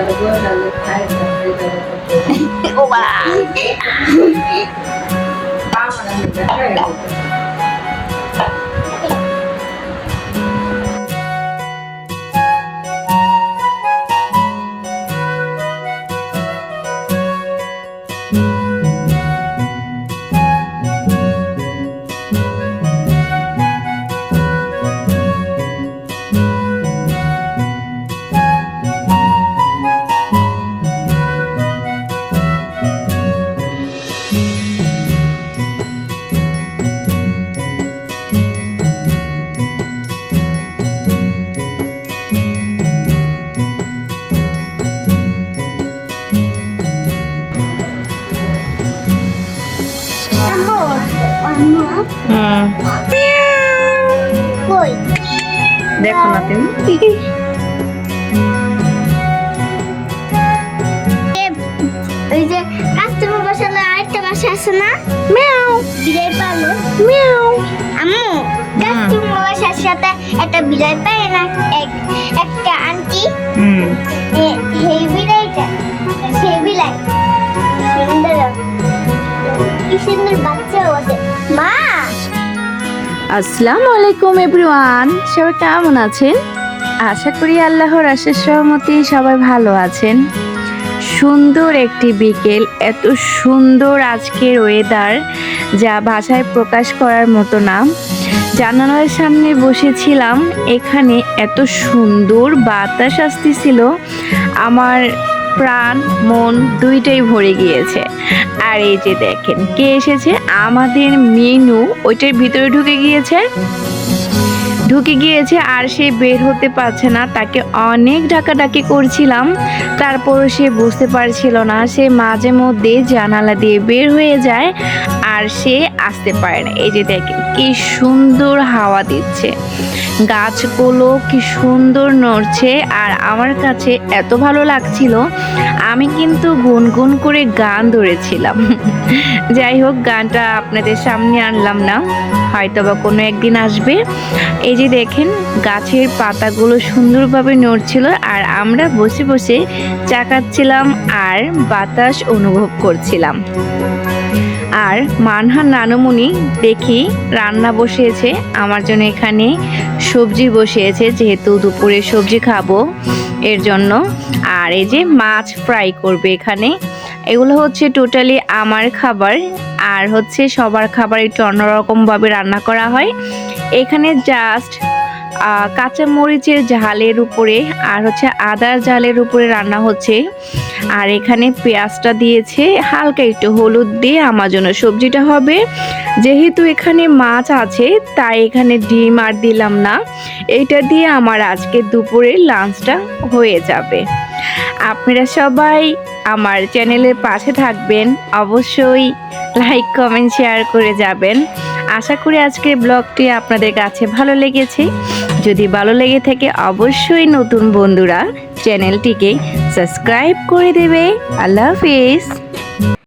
我把它给！的那个袋子。দেখো না তুমি। ওই যে কাস্টমার বসালে আরেকটা বাসা আছে না? মিয়াও। বিড়াল পালো? মিয়াও। আম্মু কাস্টমার বাসার সাথে একটা বিড়াল পায় না? এক একটা আন্টি। হুম। সেই সেই সুন্দর কি সুন্দর আসসালামু আলাইকুম এভরিওয়ান, সবাই কেমন আছেন? আশা করি আল্লাহর আশেষ সহমতি সবাই ভালো আছেন। সুন্দর একটি বিকেল, এত সুন্দর আজকের ওয়েদার যা ভাষায় প্রকাশ করার মতো না। জানালার সামনে বসেছিলাম, এখানে এত সুন্দর বাতাস আসতেছিল। আমার প্রাণ, মন দুইটাই ভরে গিয়েছে। আর এই যে দেখেন, কে এসেছে? আমাদের মেনু, ওইটার ভিতরে ঢুকে গিয়েছে। ঢুকে গিয়েছে আর সে বের হতে পারছে না। তাকে অনেক ডাকাডাকি করছিলাম, তারপরও সে বুঝতে পারছিল না। সে মাঝে মধ্যে জানালা দিয়ে বের হয়ে যায় আর সে আসতে পারে না। এই যে দেখেন, কি সুন্দর হাওয়া দিচ্ছে। গাছগুলো কি সুন্দর নড়ছে আর আমার কাছে এত ভালো লাগছিল, আমি কিন্তু গুনগুন করে গান ধরেছিলাম। যাই হোক, গানটা আপনাদের সামনে আনলাম না। হয়তো বা কোনো একদিন আসবে। এই যে দেখেন, গাছের পাতাগুলো সুন্দরভাবে নড়ছিল আর আমরা বসে বসে চাকাচ্ছিলাম আর বাতাস অনুভব করছিলাম। আর মানহার নানুমণি দেখি রান্না বসিয়েছে, আমার জন্য এখানে সবজি বসিয়েছে, যেহেতু দুপুরে সবজি খাব এর জন্য। আর এই যে মাছ ফ্রাই করবে এখানে, এগুলো হচ্ছে টোটালি আমার খাবার। আর হচ্ছে সবার খাবার একটু অন্যরকমভাবে রান্না করা হয়। এখানে জাস্ট কাঁচা মরিচের ঝালের উপরে আর হচ্ছে আদার ঝালের উপরে রান্না হচ্ছে। আর এখানে পেঁয়াজটা দিয়েছে, হালকা একটু হলুদ দিয়ে আমার জন্য সবজিটা হবে। যেহেতু এখানে মাছ আছে, তাই এখানে ডিম আর দিলাম না। এইটা দিয়ে আমার আজকে দুপুরের লাঞ্চটা হয়ে যাবে। আপনারা সবাই আমার চ্যানেলের পাশে থাকবেন, অবশ্যই লাইক, কমেন্ট, শেয়ার করে যাবেন। আশা করি আজকের ব্লগটি আপনাদের কাছে ভালো লেগেছে। যদি ভালো লেগে থাকে, অবশ্যই নতুন বন্ধুরা চ্যানেলটিকে সাবস্ক্রাইব করে দেবে। আল্লাহ হাফিজ।